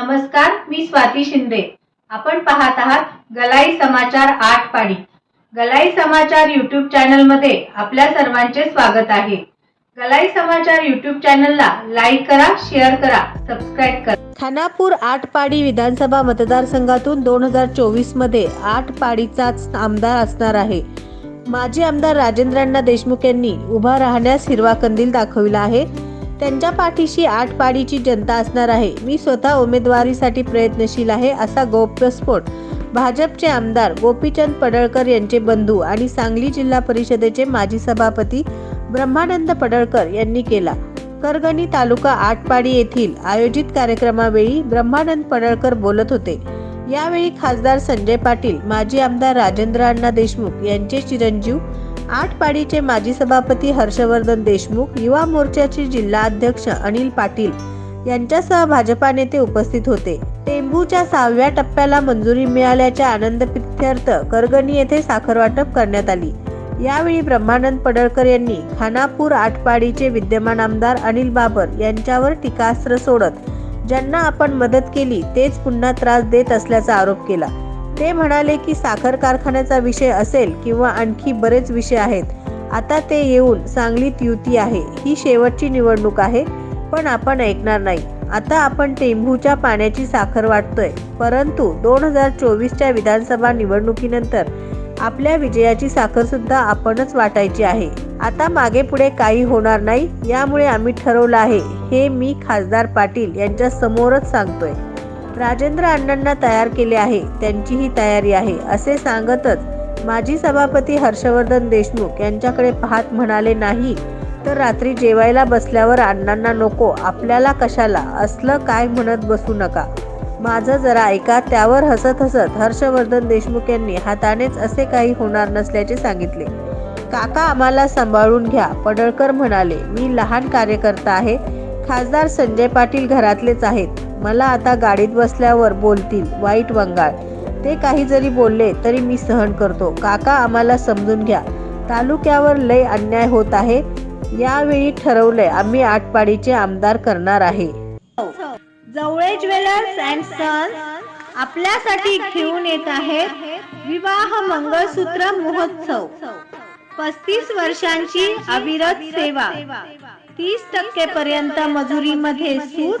नमस्कार मी स्वाती शिंदे. आपण पाहत आहात गलाई समाचार आठ पाडी गलाई समाचार युट्यूब चॅनलमध्ये आपल्या सर्वांचे स्वागत आहे. गलाई समाचार युट्यूब चॅनलला लाईक करा शेअर करा सबस्क्राईब करा. खानापूर आटपाडी विधानसभा मतदारसंघातून दोन हजार चोवीसमध्ये आठ पाडीचाच आमदार असणार आहे. माजी आमदार राजेंद्रांना देशमुख यांनी उभा राहण्यास हिरवा कंदील दाखविला आहे. त्यांच्या पाठीशी आठ पाडीची जनता असणार आहे. मी स्वतः उमेदवारीसाठी प्रयत्नशील आहे असा गौप्यस्फोट भाजपचे आमदार गोपीचंद पडळकर यांचे बंधू आणि सांगली जिल्हा परिषदेचे माजी सभापती ब्रह्मानंद पडळकर यांनी केला. करगणी तालुका आटपाडी येथील आयोजित कार्यक्रमावेळी ब्रह्मानंद पडळकर बोलत होते. यावेळी खासदार संजय पाटील माजी आमदार राजेंद्र अण्णा देशमुख यांचे चिरंजीव आठपाडीचे माजी सभापती हर्षवर्धन देशमुख युवा मोर्चाचे जिल्हा अध्यक्ष अनिल पाटील यांच्यासह भाजपा नेते उपस्थित होते. टेंबूच्या सहाव्या टप्प्याला मंजुरी मिळाल्याच्या आनंद प्रित्यर्थ करगणी येथे साखर वाटप करण्यात आली. यावेळी ब्रह्मानंद पडळकर यांनी खानापूर आटपाडीचे विद्यमान आमदार अनिल बाबर यांच्यावर टीकास्त्र सोडत ज्यांना आपण मदत केली तेच पुन्हा त्रास देत असल्याचा आरोप केला. ते म्हणाले की साखर कारखान्याचा विषय असेल किंवा आणखी बरेच विषय आहेत. आता ते येऊन सांगलीत युती आहे. ही शेवटची निवडणूक आहे पण आपण ऐकणार नाही. आता आपण टेंभूच्या पाण्याची साखर वाटतोय. परंतु दोन हजार चोवीसच्या विधानसभा निवडणुकीनंतर आपल्या विजयाची साखर सुद्धा आपणच वाटायची आहे. आता मागे पुढे काही होणार नाही यामुळे आम्ही ठरवलं आहे हे मी खासदार पाटील यांच्या समोरच सांगतोय. राजेंद्र अण्णांना तयार केले आहे. त्यांचीही तयारी आहे असे सांगतच माजी सभापती हर्षवर्धन देशमुख यांच्याकडे पाहत म्हणाले नाही तर रात्री जेवायला बसल्यावर अण्णांना नको आपल्याला कशाला असलं काय म्हणत बसू नका. माझं जरा ऐका त्यावर हसत हसत हर्षवर्धन देशमुख यांनी हातानेच असे काही होणार नसल्याचे सांगितले. काका आम्हाला सांभाळून घ्या पडळकर म्हणाले मी लहान कार्यकर्ता आहे खासदार संजय पाटील घरातलेच आहेत. मला आता गाडीत बसल्यावर बोलतील वाईट वंगाळ. ते काही जरी बोलले तरी मी सहन करतो. काका आम्हाला समजून घ्या. तालुक्यावर लय अन्याय होत आहे. यावेळी ठरवलंय आम्ही आटपाडीचे आमदार करणार आहे. जवळे ज्वेलर्स अँड सन्स आपल्यासाठी घेऊन येत आहेत विवाह मंगळसूत्र महोत्सव. पस्तीस वर्षांची अविरत सेवा. तीस टक्के पर्यंत मजुरीमध्ये सूट.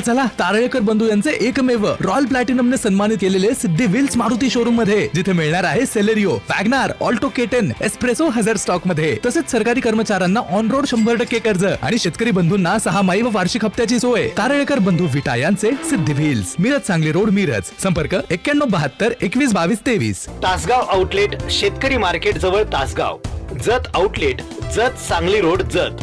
चला तारळेकर बंधू यांचे एकमेव रॉयल प्लॅटिनमने सन्मानित केलेले सिद्धी व्हील्स मारुती शोरूममध्ये जिथे मिळणार आहे Celerio WagonR Alto K ten Espresso हजार स्टॉकमध्ये. तसेच सरकारी कर्मचाऱ्यांना ऑन रोड शंभर टक्के कर्ज आणि शेतकरी बंधूंना सहा माई व वार्षिक हप्त्याची सोय. तारळेकर बंधू विटा यांचे सिद्धी व्हील्स. मिरज सांगली रोड मिरज. संपर्क एक्क्याण्णव बहात्तर एकवीस बावीस तेवीस. तासगाव आउटलेट शेतकरी मार्केट जवळ Tasgaon. Jat outlet Jat Sangli road Jat.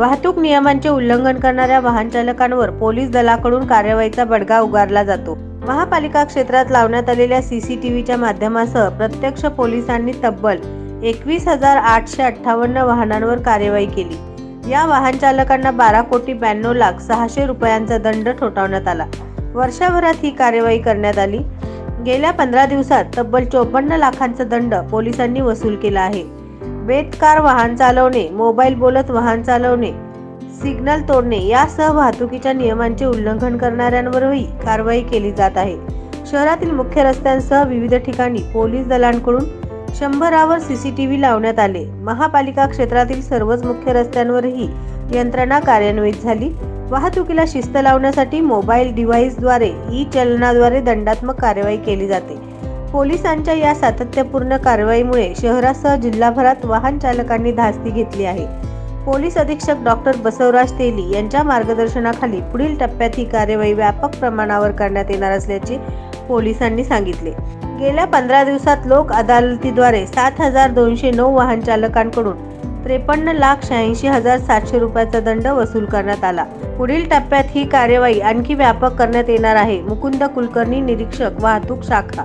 वाहतूक नियमांचे उल्लंघन करणाऱ्या वाहन चालकांवर पोलीस दलाकडून कारवाईचा बडगा उगारला जातो. महापालिका क्षेत्रात लावण्यात आलेल्या सीसीटीव्हीच्या माध्यमासह प्रत्यक्ष पोलिसांनी तब्बल एकवीस हजार आठशे अठ्ठावन्न वाहनांवर कार्यवाही केली. या वाहन चालकांना बारा कोटी ब्याण्णव लाख सहाशे रुपयांचा दंड ठोठावण्यात आला. वर्षभरात ही कार्यवाही करण्यात आली. गेल्या पंधरा दिवसात तब्बल चोपन्न लाखांचा दंड पोलिसांनी वसूल केला आहे. बेतकार वाहन चालवणे मोबाईल बोलत वाहन चालवणे सिग्नल तोडणे यासह वाहतुकीच्या नियमांचे उल्लंघन करणाऱ्यांवरही कारवाई केली जात आहे. शहरातील मुख्य रस्त्यांसह विविध ठिकाणी पोलीस दलांकडून शंभरावर सीसीटीव्ही लावण्यात आले. महापालिका क्षेत्रातील सर्वच मुख्य रस्त्यांवरही यंत्रणा कार्यान्वित झाली. वाहतुकीला शिस्त लावण्यासाठी मोबाईल डिव्हाइसद्वारे ई चलनाद्वारे दंडात्मक कारवाई केली जाते. पोलिसांच्या या सातत्यपूर्ण कारवाईमुळे शहरासह जिल्हाभरात वाहन चालकांनी धास्ती घेतली आहे. पोलीस अधीक्षक डॉक्टर बसवराज तेली यांच्या मार्गदर्शनाखाली पुढील टप्प्यात ही कार्यवाही व्यापक प्रमाणावर करण्यात येणार असल्याचे पोलिसांनी सांगितले. गेल्या पंधरा दिवसात लोक अदालतीद्वारे सात हजार दोनशे नऊ वाहन चालकांकडून त्रेपन्न लाख शहाऐंशी हजार सातशे रुपयाचा दंड वसूल करण्यात आला. पुढील टप्प्यात ही कार्यवाही आणखी व्यापक करण्यात येणार आहे मुकुंद कुलकर्णी निरीक्षक वाहतूक शाखा.